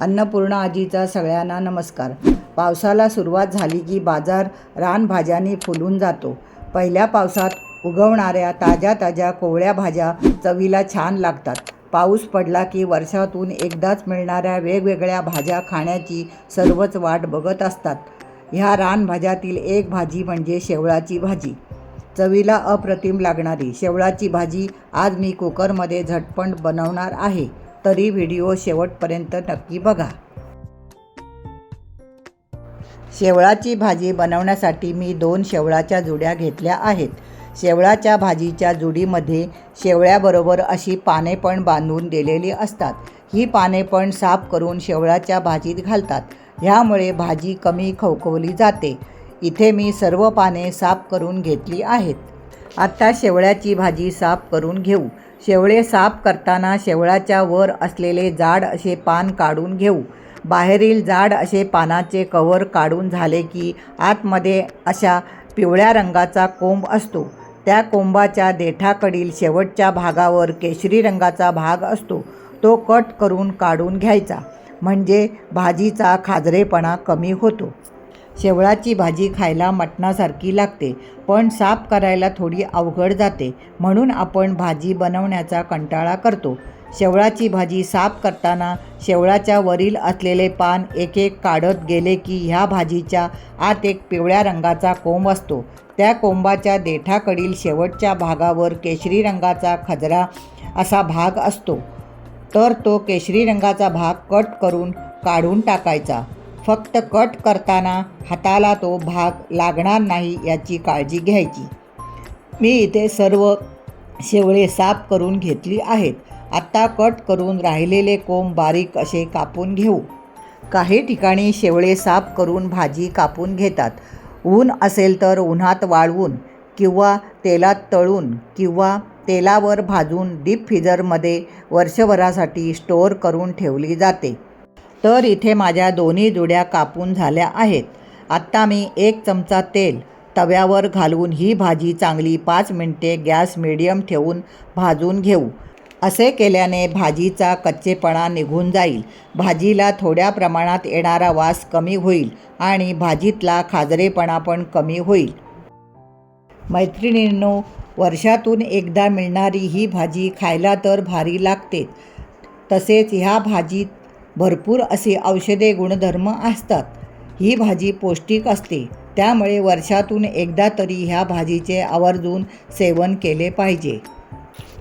अन्नपूर्णा आजीचा सगळ्यांना नमस्कार. पावसाला सुरुवात झाली की बाजार रानभाज्यांनी फुलून जातो. पहिल्या पावसात उगवणाऱ्या ताज्या ताज्या कोवळ्या भाज्या चवीला छान लागतात. पाऊस पडला की वर्षातून एकदाच मिळणाऱ्या वेगवेगळ्या भाज्या खाण्याची सर्वच वाट बघत असतात. ह्या रानभाज्यातील एक भाजी म्हणजे शेवळाची भाजी. चवीला अप्रतिम लागणारी शेवळाची भाजी आज मी कुकरमध्ये झटपट बनवणार आहे. तरी व्हिडिओ शेवटपर्यंत नक्की बघा. शेवळाची भाजी बनवण्यासाठी मी दोन शेवळाच्या जुड्या घेतल्या आहेत. शेवळाच्या भाजीच्या जुडीमध्ये शेवळ्याबरोबर अशी पाने पण बांधून दिलेली असतात. ही पाने पण साफ करून शेवळाच्या भाजीत घालतात. ह्यामुळे भाजी कमी खवखवली जाते. इथे मी सर्व पाने साफ करून घेतली आहेत. आत्ता शेवळ्याची भाजी साफ करून घेऊ. शेवळे साफ करताना शेवळाच्या वर असलेले जाड असे पान काढून घेऊ. बाहेरील जाड असे पानाचे कवर काढून झाले की आतमध्ये अशा पिवळ्या रंगाचा कोंब असतो. त्या कोंबाच्या देठाकडील शेवटच्या भागावर केशरी रंगाचा भाग असतो. तो कट करून काढून घ्यायचा. म्हणजे भाजीचा खाजरेपणा कमी होतो. शेवळाची भाजी खायला मटणासारखी लागते पण साफ करायला थोडी अवघड जाते म्हणून आपण भाजी बनवण्याचा कंटाळा करतो. शेवळाची भाजी साफ करताना शेवळाच्या वरील असलेले पान एक एक काढत गेले की ह्या भाजीच्या आत एक पिवळ्या रंगाचा कोंब असतो. त्या कोंबाच्या देठाकडील शेवटच्या भागावर केशरी रंगाचा खजरा असा भाग असतो. तर तो केशरी रंगाचा भाग कट करून काढून टाकायचा. फक्त कट करताना हाताला तो भाग लागणार नाही याची काळजी घ्यायची. मी इथे सर्व शेवळे साफ करून घेतली आहेत. आत्ता कट करून राहिलेले कोंब बारीक असे कापून घेऊ. काही ठिकाणी शेवळे साफ करून भाजी कापून घेतात. ऊन असेल तर उन्हात वाळवून किंवा तेलात तळून किंवा तेलावर भाजून डीप फ्रीजरमध्ये वर्षभरासाठी स्टोअर करून ठेवली जाते. तर इथे माझ्या दोन्ही जुड्या कापून झाल्या आहेत. आत्ता मी एक चमचा तेल तव्यावर घालून ही भाजी चांगली पाच मिनटे गॅस मिडियम ठेवून भाजून घेऊ. असे केल्याने भाजीचा कच्चेपणा निघून जाईल. भाजीला थोड्या प्रमाणात येणारा वास कमी होईल आणि भाजीतला खाजरेपणा पण कमी होईल. मैत्रिणींनो वर्षातून एकदा मिळणारी ही भाजी खायला तर भारी लागते. तसेच ह्या भाजीत भरपूर असे औषधे गुणधर्म असतात. ही भाजी पौष्टिक असते त्यामुळे वर्षातून एकदा तरी ह्या भाजीचे आवर्जून सेवन केले पाहिजे.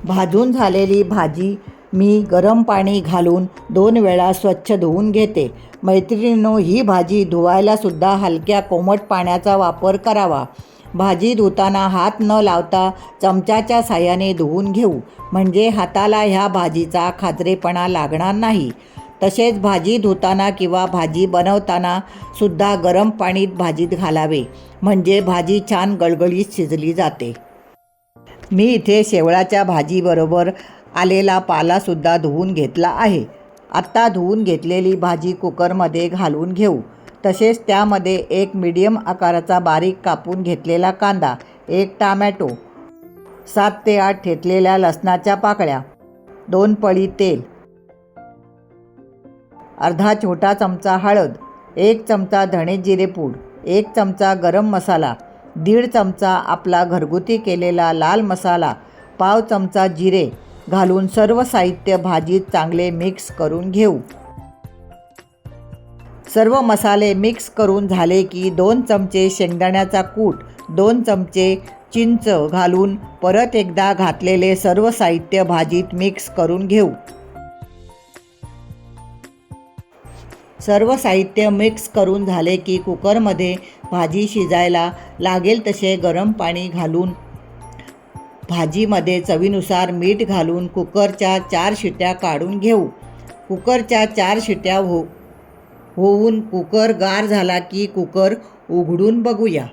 भाजून झालेली भाजी मी गरम पाणी घालून दोन वेळा स्वच्छ धुवून घेते. मैत्रिणीनो ही भाजी धुवायलासुद्धा हलक्या कोमट पाण्याचा वापर करावा. भाजी धुताना हात न लावता चमच्याच्या साह्याने धुवून घेऊ. म्हणजे हाताला ह्या भाजीचा खाजरेपणा लागणार नाही. तसेच भाजी धुताना किंवा भाजी बनवताना सुद्धा गरम पाणीत भाजीत घालावे. म्हणजे भाजी छान गळगळीत शिजली जाते. मी इथे शेवळाच्या भाजीबरोबर आलेला पालासुद्धा धुवून घेतला आहे. आत्ता धुवून घेतलेली भाजी कुकरमध्ये घालून घेऊ. तसेच त्यामध्ये एक मीडियम आकाराचा बारीक कापून घेतलेला कांदा एक टामॅटो सात ते आठ ठेचलेल्या लसणाच्या पाकळ्या दोन पळी तेल अर्धा छोटा चमचा हळद एक चमचा धणे जिरे पूड एक चमचा गरम मसाला दीड चमचा आपला घरगुती केलेला लाल मसाला पाव चमचा जिरे घालून सर्व साहित्य भाजीत चांगले मिक्स करून घेऊ. सर्व मसाले मिक्स करून झाले की दोन चमचे शेंगदाण्याचा कूट दोन चमचे चिंच घालून परत एकदा घातलेले सर्व साहित्य भाजीत मिक्स करून घेऊ. सर्व साहित्य मिक्स करून झाले की कुकरमध्ये भाजी शिजायला लागेल तसे गरम पाणी घालून भाजीमध्ये चवीनुसार मीठ घालून कुकरच्या चार शिट्या काढून घेऊ. कुकरच्या चार शिट्या हो होऊन कुकर गार झाला की कुकर उघडून बघूया.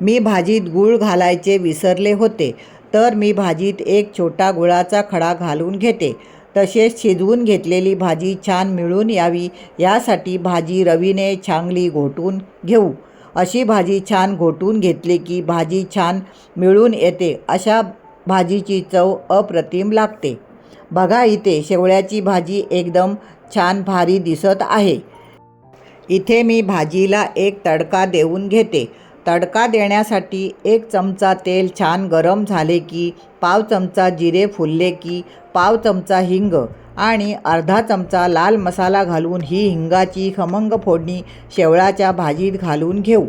मी भाजीत गूळ घालायचे विसरले होते तर मी भाजीत एक छोटा गुळाचा खडा घालून घेते. तसेच शिजवून घेतलेली भाजी छान मिळून यावी यासाठी भाजी रवीने चांगली घोटून घेऊ. अशी भाजी छान घोटून घेतली की भाजी छान मिळून येते अशा भाजीची चव अप्रतिम लागते. बघा इथे शेवळ्याची भाजी एकदम छान भारी दिसत आहे. इथे मी भाजीला एक तडका देऊन घेते. तडका देण्यासाठी एक चमचा तेल छान गरम झाले की पाव चमचा जिरे फुलले की पाव चमचा हिंग आणि अर्धा चमचा लाल मसाला घालून ही हिंगाची खमंग फोडणी शेवळाच्या भाजीत घालून घेऊ.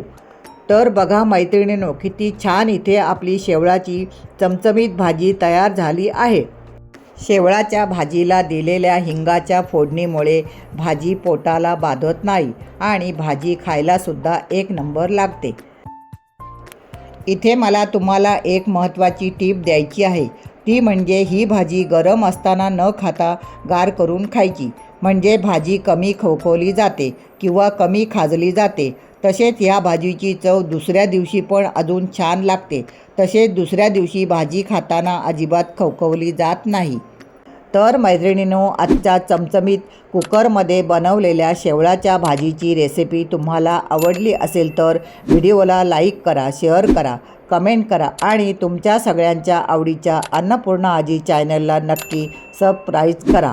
तर बघा मैत्रिणीनो किती छान इथे आपली शेवळाची चमचमीत भाजी तयार झाली आहे. शेवळाच्या भाजीला दिलेल्या हिंगाच्या फोडणीमुळे भाजी पोटाला बाधत नाही आणि भाजी खायलासुद्धा एक नंबर लागते. इथे मला तुम्हाला एक महत्त्वाची टीप द्यायची आहे. ती म्हणजे ही भाजी गरम असताना न खाता गार करून खायची. म्हणजे भाजी कमी खवखवली जाते किंवा कमी खाजली जाते. तसेच ह्या भाजीची चव दुसऱ्या दिवशी पण अजून छान लागते. तसेच दुसऱ्या दिवशी भाजी खाताना अजिबात खवखवली जात नाही. तर मैत्रिणीनो आजच्या चमचमीत कुकरमध्ये बनवलेल्या शेवळाच्या भाजीची रेसिपी तुम्हाला आवडली असेल तर व्हिडिओला लाईक करा शेअर करा कमेंट करा आणि तुमच्या सगळ्यांच्या आवडीच्या अन्नपूर्णा आजी चॅनलला नक्की सबस्क्राईब करा.